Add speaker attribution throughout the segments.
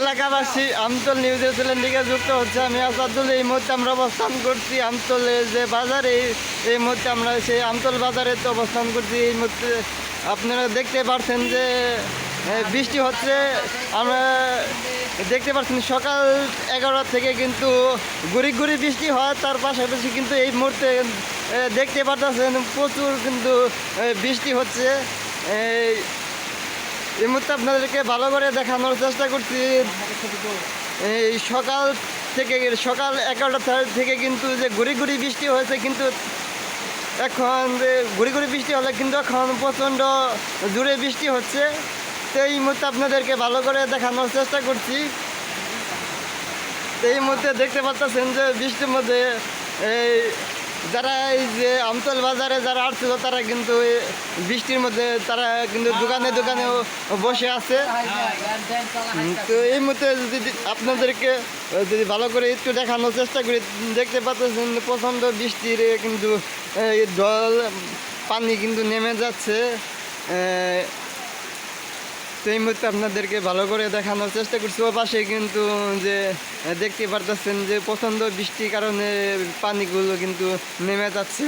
Speaker 1: এলাকাবাসী আমতল নিউজের চ্যানেল দিকে যুক্ত হচ্ছে আমি আসাদুল এই মুহূর্তে আমরা অবস্থান করছি আমতলে যে বাজারে, এই মুহূর্তে আমরা সেই আমতল বাজারে তো অবস্থান করছি। এই মুহূর্তে আপনারা দেখতে পাচ্ছেন যে বৃষ্টি হচ্ছে। আমরা দেখতে পাচ্ছেন সকাল এগারোটা থেকে কিন্তু গুড়ি গুড়ি বৃষ্টি হয়। তার পাশাপাশি কিন্তু এই মুহূর্তে দেখতে পাচ্ছেন প্রচুর কিন্তু বৃষ্টি হচ্ছে। এই মুহূর্তে আপনাদেরকে ভালো করে দেখানোর চেষ্টা করছি। এই সকাল থেকে, সকাল এগারোটা থেকে কিন্তু যে ঘুরি ঘুরি বৃষ্টি হয়েছে কিন্তু এখন যে ঘুরি ঘুরি বৃষ্টি হলে কিন্তু এখন প্রচণ্ড জোরে বৃষ্টি হচ্ছে। তো এই মুহূর্তে আপনাদেরকে ভালো করে দেখানোর চেষ্টা করছি। এই মুহূর্তে দেখতে পাচ্ছেন যে বৃষ্টির মধ্যে এই যারা এই যে আমতল বাজারে যারা আসছিল তারা কিন্তু বৃষ্টির মধ্যে তারা কিন্তু দোকানে দোকানেও বসে আছে। তো এই মুহূর্তে যদি আপনাদেরকে যদি ভালো করে একটু দেখানোর চেষ্টা করি, দেখতে পাচ্ছেন প্রচণ্ড বৃষ্টির কিন্তু জল, পানি কিন্তু নেমে যাচ্ছে। তো এই মুহূর্তে আপনাদেরকে ভালো করে দেখানোর চেষ্টা করছি। ও পাশে কিন্তু যে দেখতে পারতেছেন যে, প্রচণ্ড বৃষ্টির কারণে পানিগুলো কিন্তু নেমে যাচ্ছে।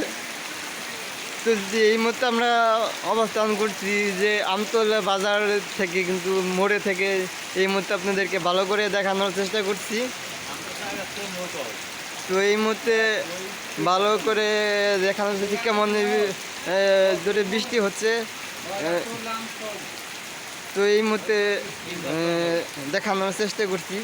Speaker 1: তো যে, এই মুহূর্তে আমরা অবস্থান করছি যে, আমতলা বাজার থেকে কিন্তু মোড়ে থেকে এই মুহূর্তে আপনাদেরকে ভালো করে দেখানোর চেষ্টা করছি। তো এই মুহূর্তে ভালো করে দেখানোর চেষ্টা কেমন জোরে বৃষ্টি হচ্ছে। তো এই মুহূর্তে দেখানোর চেষ্টা করছি।